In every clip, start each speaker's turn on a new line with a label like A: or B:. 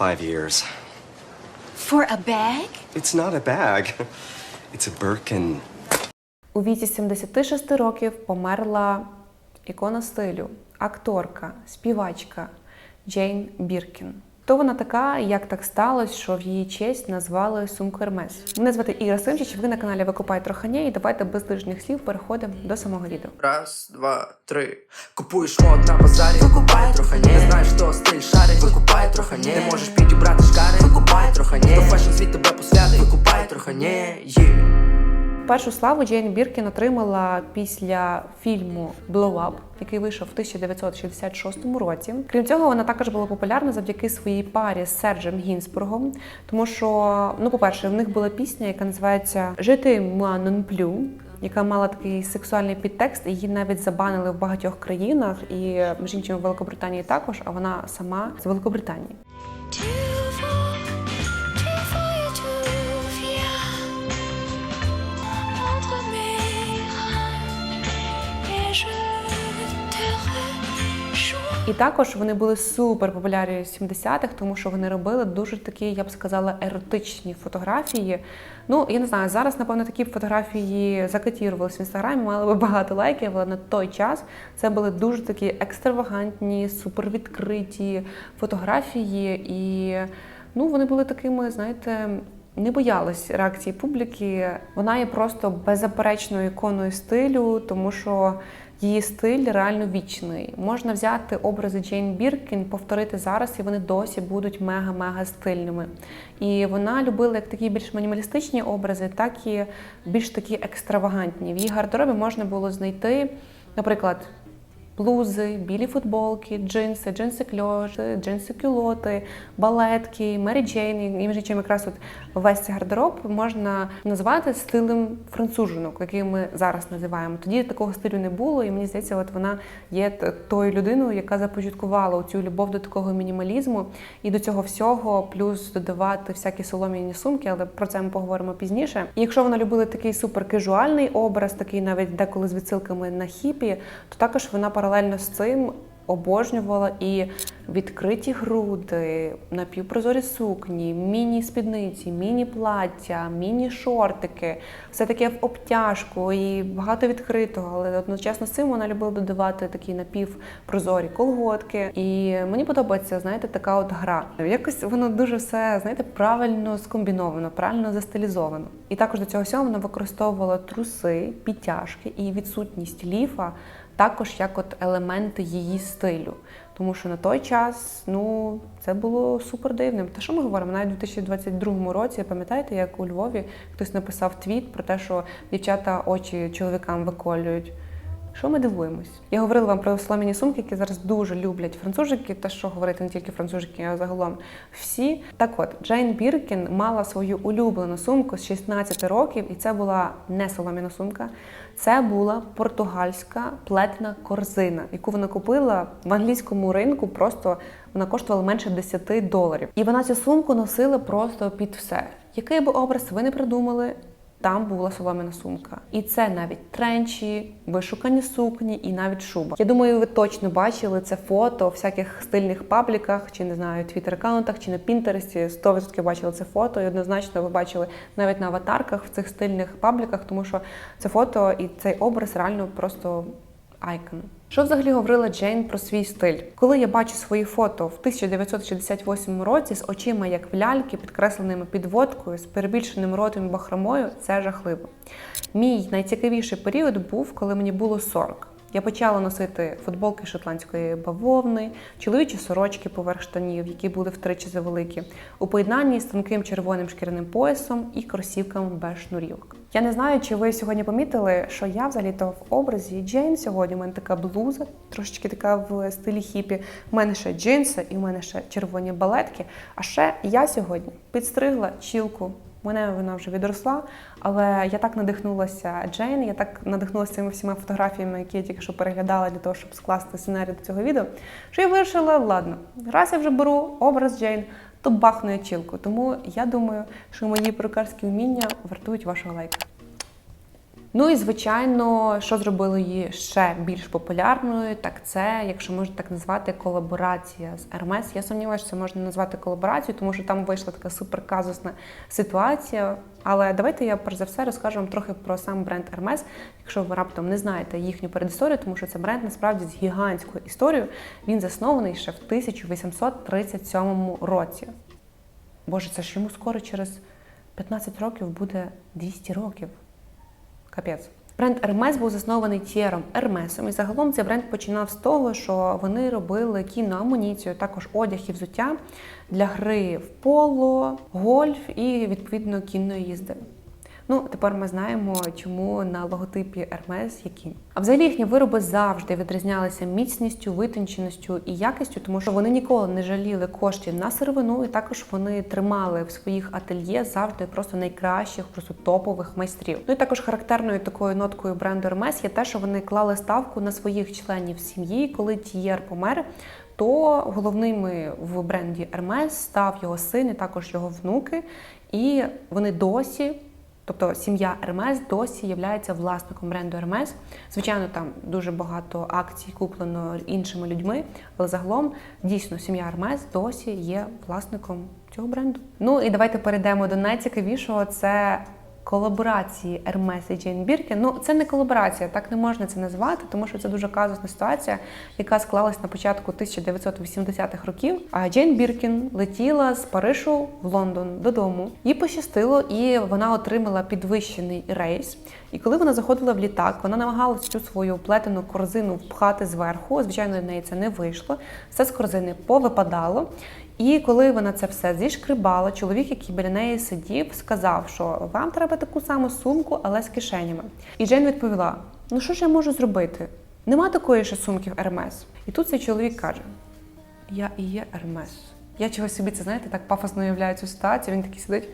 A: five years.
B: For a bag?
A: It's not a bag. It's a Birkin.
C: У віці 76 років померла ікона стилю, акторка, співачка Джейн Біркін. Хто вона така, як так сталося, що в її честь назвали сумку Ермес? Мене звати Іра Симчич, ви на каналі Викупай Трохані, і давайте без лишніх слів переходимо до самого відео.
D: Раз, два, три. Купуєш мод на базарі, викупай трохи
C: Першу славу Джейн Біркін отримала після фільму Blow Up, який вийшов в 1966 році. Крім цього, вона також була популярна завдяки своїй парі з Серджем Гінсбургом, тому що, ну, по-перше, в них була пісня, яка називається Жити non plus», яка мала такий сексуальний підтекст, її навіть забанили в багатьох країнах, і між іншим в Великобританії також, а вона сама з Великобританії. І також вони були супер популярні в 70-х, тому що вони робили дуже такі, я б сказала, еротичні фотографії. Ну, я не знаю, зараз, напевно, такі фотографії закатірувалися в інстаграмі, мали би багато лайків, але на той час це були дуже такі екстравагантні, супервідкриті фотографії. І ну, вони були такими, знаєте. Не боялась реакції публіки. Вона є просто беззаперечною іконою стилю, тому що її стиль реально вічний. Можна взяти образи Джейн Біркін, повторити зараз, і вони досі будуть мега-мега стильними. І вона любила як такі більш мінімалістичні образи, так і більш такі екстравагантні. В її гардеробі можна було знайти, наприклад. Блузи, білі футболки, джинси, джинси кльоші, джинси кюлоти, балетки, Мері Джейн. І між іншим якраз от весь цей гардероб можна назвати стилем францужинок, який ми зараз називаємо. Тоді такого стилю не було, і мені здається, от вона є тою людиною, яка започаткувала цю любов до такого мінімалізму і до цього всього, плюс додавати всякі солом'яні сумки, але про це ми поговоримо пізніше. І якщо вона любила такий суперкежуальний образ, такий навіть деколи з відсилками на хіпі, то також вона паралельно з цим обожнювала і відкриті груди, напівпрозорі сукні, міні-спідниці, міні-плаття, міні-шортики, все таке в обтяжку і багато відкритого, але одночасно з цим вона любила додавати такі напівпрозорі колготки. І мені подобається, знаєте, така от гра. Якось воно дуже все, знаєте, правильно скомбіновано, правильно застилізовано. І також до цього всього вона використовувала труси, підтяжки і відсутність ліфа також як от елементи її стилю. Тому що на той час ну це було супер дивним. Та що ми говоримо? Навіть у 2022 році, пам'ятаєте, як у Львові хтось написав твіт про те, що дівчата очі чоловікам виколюють. Що ми дивуємось? Я говорила вам про солом'яні сумки, які зараз дуже люблять францужики, та що говорити не тільки францужики, а загалом всі. Так от, Джейн Біркін мала свою улюблену сумку з 16 років, і це була не солом'яна сумка, це була португальська плетена корзина, яку вона купила в англійському ринку. Просто вона коштувала менше 10 доларів. І вона цю сумку носила просто під все. Який би образ ви не придумали, там була солом'яна сумка. І це навіть тренчі, вишукані сукні і навіть шуба. Я думаю, ви точно бачили це фото в всяких стильних пабліках, чи не знаю, твіттер-аккаунтах, чи на Пінтересті. 100% бачили це фото, і однозначно ви бачили навіть на аватарках в цих стильних пабліках, тому що це фото і цей образ реально просто айкон. Що взагалі говорила Джейн про свій стиль? Коли я бачу свої фото в 1968 році з очима як в ляльки, підкресленими підводкою, з перебільшеним ротом і бахромою, це жахливо. Мій найцікавіший період був, коли мені було 40. Я почала носити футболки шотландської бавовни, чоловічі сорочки поверх штанів, які були втричі завеликі, у поєднанні з тонким червоним шкіряним поясом і кросівками без шнурівок. Я не знаю, чи ви сьогодні помітили, що я взагалі-то в образі Джейн сьогодні. У мене така блуза, трошечки така в стилі хіпі. У мене ще джинси і в мене ще червоні балетки. А ще я сьогодні підстригла чілку. Мене вона вже відросла, але я так надихнулася Джейн, я так надихнулася цими всіма фотографіями, які я тільки що переглядала для того, щоб скласти сценарій до цього відео. Що я вирішила, ладно, раз я вже беру образ Джейн, то бахну я чілку. Тому я думаю, що мої перукарські вміння вартують вашого лайка. Ну і звичайно, що зробило її ще більш популярною, так це, якщо можна так назвати, колаборація з Hermes. Я сумніваюся, що це можна назвати колаборацією, тому що там вийшла така суперказусна ситуація. Але давайте я перш за все розкажу вам трохи про сам бренд Hermes, якщо ви раптом не знаєте їхню передісторію, тому що це бренд насправді з гігантською історією. Він заснований ще в 1837 році. Боже, це ж йому скоро через 15 років буде 200 років. Капець. Бренд Hermes був заснований Тієром Ермесом. І загалом цей бренд починав з того, що вони робили кінну амуніцію, також одяг і взуття для гри в поло, гольф і відповідно кінної їзди. Ну, тепер ми знаємо, чому на логотипі Hermes кінь. А взагалі їхні вироби завжди відрізнялися міцністю, витонченістю і якістю, тому що вони ніколи не жаліли коштів на сировину, і також вони тримали в своїх ательє завжди просто найкращих, просто топових майстрів. Ну і також характерною такою ноткою бренду Hermes є те, що вони клали ставку на своїх членів сім'ї, коли Тієр помер. То головними в бренді Hermes став його син і також його внуки, і вони досі. Тобто сім'я Hermes досі є власником бренду Hermes. Звичайно, там дуже багато акцій куплено іншими людьми, але загалом дійсно сім'я Hermes досі є власником цього бренду. Ну і давайте перейдемо до найцікавішого: це колаборації Hermes і Jane Birkin. Ну, це не колаборація, так не можна це назвати, тому що це дуже казусна ситуація, яка склалась на початку 1980-х років. А Джейн Біркін летіла з Парижу в Лондон додому. Їй пощастило, і вона отримала підвищений рейс. І коли вона заходила в літак, вона намагалася цю свою плетену корзину впхати зверху. Звичайно, в неї це не вийшло. Все з корзини повипадало. І коли вона це все зішкрибала, чоловік, який біля неї сидів, сказав, що вам треба таку саму сумку, але з кишенями. І Джейн відповіла: Ну що ж я можу зробити? Нема такої ще сумки в Ермес. І тут цей чоловік каже: Я і є Ермес. Я чогось собі це знаєте, так пафосно уявляю цю ситуацію. Він такий сидить.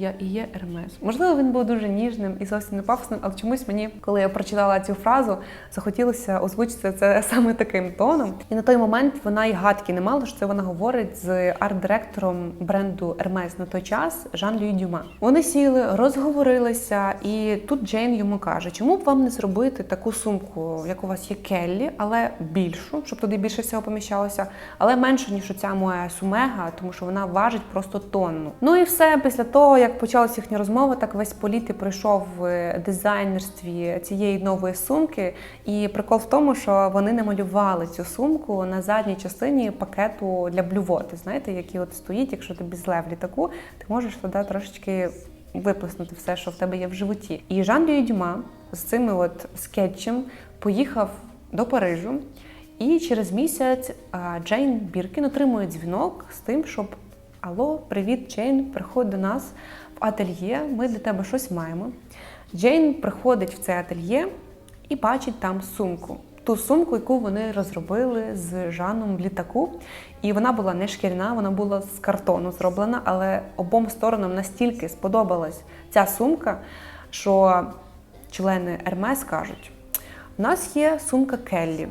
C: Я і є Ермес. Можливо, він був дуже ніжним і зовсім не пафосним, але чомусь мені, коли я прочитала цю фразу, захотілося озвучити це саме таким тоном. І на той момент вона й гадки не мала, що це вона говорить з арт-директором бренду Ермес на той час Жан Льюї Дюма. Вони сіли, розговорилися, і тут Джейн йому каже: чому б вам не зробити таку сумку, як у вас є Келлі, але більшу, щоб туди більше всього поміщалося, але меншу, ніж оця моя сумега, тому що вона важить просто тонну. Ну і все після того, як почалася їхня розмова, так весь політ і пройшов в дизайнерстві цієї нової сумки. І прикол в тому, що вони намалювали цю сумку на задній частині пакету для блювоти. Знаєте, який от стоїть, якщо тобі зле в літаку, ти можеш туди трошечки виплеснути все, що в тебе є в животі. І Жан Льюї Дюма з цими от скетчем поїхав до Парижу. І через місяць Джейн Біркін отримує дзвінок з тим, щоб Алло, привіт, Джейн, приходь до нас в ательє. Ми для тебе щось маємо. Джейн приходить в це ательє і бачить там сумку. Ту сумку, яку вони розробили з Жаном в літаку. І вона була не шкіряна, вона була з картону зроблена, але обом сторонам настільки сподобалась ця сумка, що члени Hermes кажуть: у нас є сумка Келлі.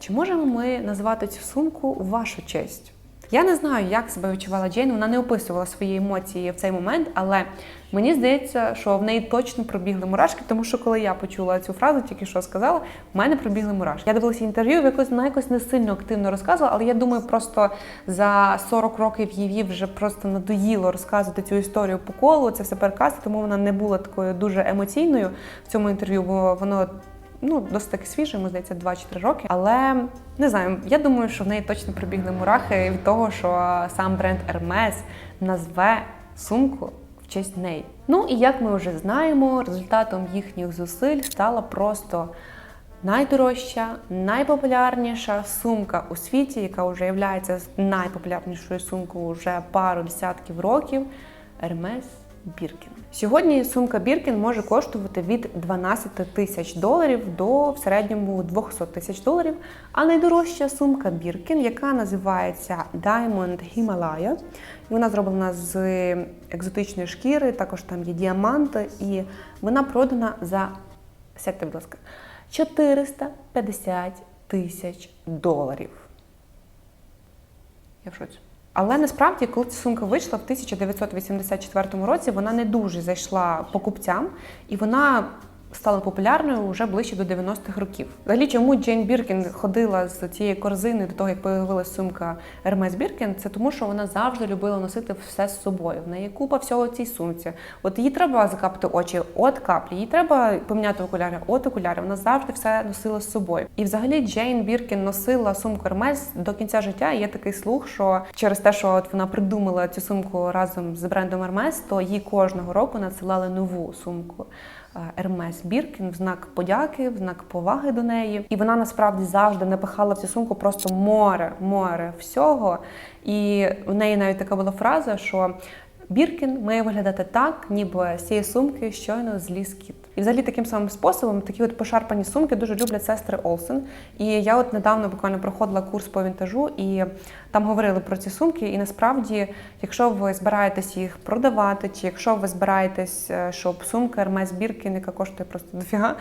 C: Чи можемо ми назвати цю сумку у вашу честь? Я не знаю, як себе відчувала Джейн. Вона не описувала свої емоції в цей момент, але мені здається, що в неї точно пробігли мурашки, тому що коли я почула цю фразу, тільки що сказала, в мене пробігли мурашки. Я дивилася інтерв'ю, в якось вона якось не сильно активно розказувала, але я думаю, просто за 40 років її вже просто надоїло розказувати цю історію по колу. Це все перекасти, тому вона не була такою дуже емоційною в цьому інтерв'ю, бо воно ну, досить таки свіже, мені здається, 2-4 роки. Але не знаю, я думаю, що в неї точно пробігли мурахи від того, що сам бренд Hermes назве сумку в честь неї. Ну і як ми вже знаємо, результатом їхніх зусиль стала просто найдорожча, найпопулярніша сумка у світі, яка вже є найпопулярнішою сумкою вже пару десятків років. Hermes Біркін. Сьогодні сумка Біркін може коштувати від 12 тисяч доларів до в середньому 200 тисяч доларів. А найдорожча сумка Біркін, яка називається Diamond Himalaya, вона зроблена з екзотичної шкіри, також там є діаманти, і вона продана за сядьте, будь ласка, 450 тисяч доларів. Я в шоці. Але насправді, коли ця сумка вийшла в 1984 році, вона не дуже зайшла покупцям, і вона стала популярною вже ближче до 90-х років. Взагалі, чому Джейн Біркін ходила з цією корзиною до того, як появилася сумка Hermes Біркін, це тому, що вона завжди любила носити все з собою. В неї купа всього в цій сумці. От їй треба закапати очі, от каплі, їй треба поміняти окуляри, от окуляри. Вона завжди все носила з собою. І взагалі Джейн Біркін носила сумку Hermes до кінця життя. Є такий слух, що через те, що от вона придумала цю сумку разом з брендом Hermes, то їй кожного року надсилали нову сумку. Ермес Біркін в знак подяки, в знак поваги до неї. І вона насправді завжди напихала в цю сумку просто море, море всього. І в неї навіть така була фраза, що Біркін має виглядати так, ніби з цієї сумки щойно зліз кіт. Взагалі таким самим способом такі от пошарпані сумки дуже люблять сестри Олсен. І я от недавно буквально проходила курс по вінтажу, і там говорили про ці сумки. І насправді, якщо ви збираєтесь їх продавати, чи якщо ви збираєтесь, е, щоб сумка Hermes Біркін, яка коштує просто дофіга,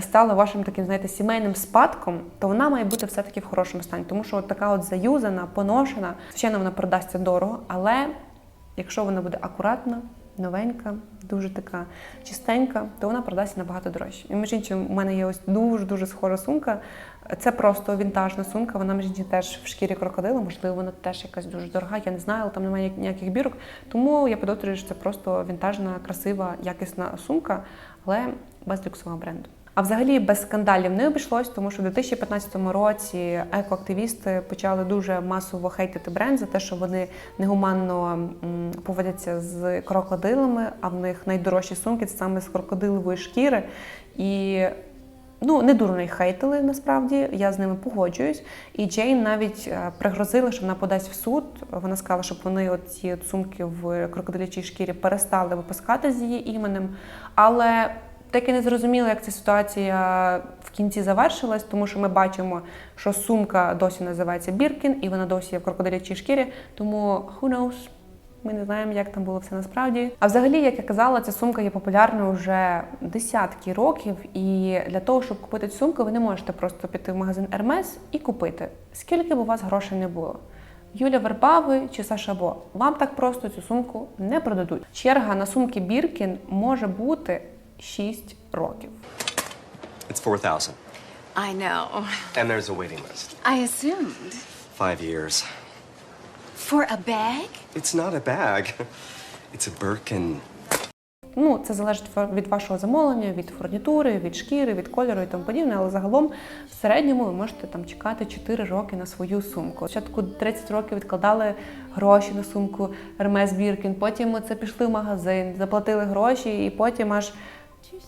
C: стала вашим таким, знаєте, сімейним спадком, то вона має бути все-таки в хорошому стані. Тому що от така от заюзана, поношена, звичайно, вона продасться дорого, але Якщо вона буде акуратна, новенька, дуже така чистенька, то вона продасться набагато дорожче. І між іншим, у мене є ось дуже дуже схожа сумка. Це просто вінтажна сумка. Вона між іншим теж в шкірі крокодила. Можливо, вона теж якась дуже дорога. Я не знаю, але там немає ніяких бірок. Тому я підозрюю, що це просто вінтажна, красива, якісна сумка, але без люксового бренду. А взагалі без скандалів не обійшлось, тому що в 2015 році екоактивісти почали дуже масово хейтити бренд за те, що вони негуманно поводяться з крокодилами, а в них найдорожчі сумки це саме з крокодилової шкіри. І Ну, не дурно їх хейтили насправді, я з ними погоджуюсь. І Джейн навіть е, пригрозила, що вона подасть в суд. Вона сказала, щоб вони от ці от сумки в крокодилячій шкірі перестали випускати з її іменем. Але так і не зрозуміло, як ця ситуація в кінці завершилась, тому що ми бачимо, що сумка досі називається Біркін, і вона досі є в крокодилячій шкірі. Тому who knows? Ми не знаємо, як там було все насправді. А взагалі, як я казала, ця сумка є популярною вже десятки років. І для того, щоб купити цю сумку, ви не можете просто піти в магазин Hermes і купити, скільки б у вас грошей не було. Юля Вербави чи Саша Бо, вам так просто цю сумку не продадуть. Черга на сумки Біркін може бути 6 років.
A: It's 4,000.
E: I know.
A: And there's a waiting list.
E: I assumed.
A: Five years.
E: For a bag?
A: It's not a bag. It's a Birkin.
C: Ну, це залежить від вашого замовлення, від фурнітури, від шкіри, від кольору і тому подібне. Але загалом в середньому ви можете там чекати 4 роки на свою сумку. Спочатку 30 років відкладали гроші на сумку Hermes Birkin, потім це пішли в магазин, заплатили гроші, і потім аж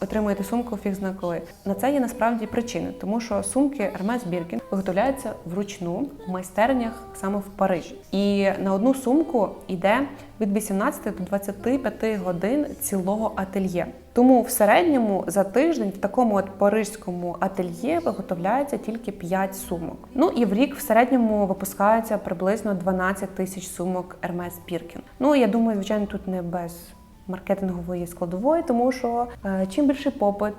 C: отримуєте сумку фіг коли. На це є насправді причини, тому що сумки Hermes Birkin виготовляються вручну в майстернях саме в Парижі. І на одну сумку йде від 18 до 25 годин цілого ательє. Тому в середньому за тиждень в такому от паризькому ательє виготовляється тільки 5 сумок. Ну і в рік в середньому випускається приблизно 12 тисяч сумок Hermes Birkin. Ну я думаю, звичайно, тут не без маркетингової складової, тому що е, чим більший попит,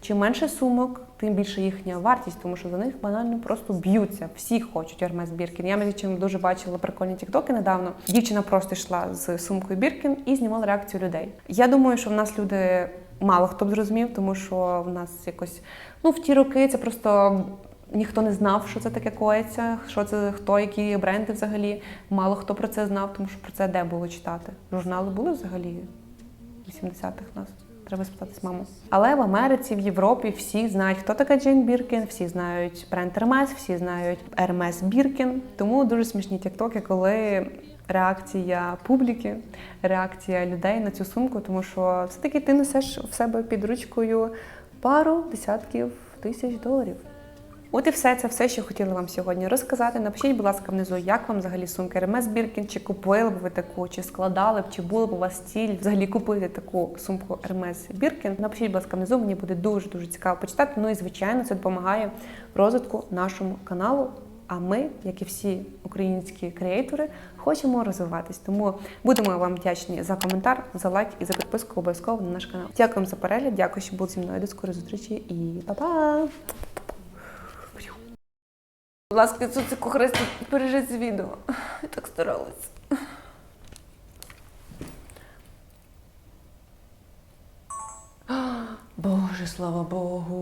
C: чим менше сумок, тим більше їхня вартість, тому що за них банально просто б'ються. Всі хочуть Hermes Birkin. Я між чим дуже бачила прикольні тіктоки недавно. Дівчина просто йшла з сумкою Біркін і знімала реакцію людей. Я думаю, що в нас люди мало хто б зрозумів, тому що в нас якось ну в ті роки це просто. Ніхто не знав, що це таке коїться, що це хто, які бренди взагалі. Мало хто про це знав, тому що про це де було читати. Журнали були взагалі 80-х нас. Треба спитатись маму. Але в Америці, в Європі всі знають, хто така Джейн Біркін, всі знають бренд Hermes, всі знають Hermes Біркін. Тому дуже смішні тіктоки, коли реакція публіки, реакція людей на цю сумку, тому що все-таки ти несеш в себе під ручкою пару десятків тисяч доларів. От і все, це все, що хотіла вам сьогодні розказати. Напишіть, будь ласка, внизу, як вам взагалі сумки Hermes Birkin, чи купили б ви таку, чи складали б, чи було б у вас ціль взагалі купити таку сумку Hermes Birkin. Напишіть, будь ласка, внизу, мені буде дуже-дуже цікаво почитати. Ну і звичайно, це допомагає розвитку нашому каналу. А ми, як і всі українські креатори, хочемо розвиватись. Тому будемо вам вдячні за коментар, за лайк і за підписку обов'язково на наш канал. Дякуємо за перегляд, дякую, що були зі мною. До скорої зустрічі і па-па! Будь ласка, Цуцику Христу, пережи це відео. Я так старалась. Боже. Боже, слава Богу.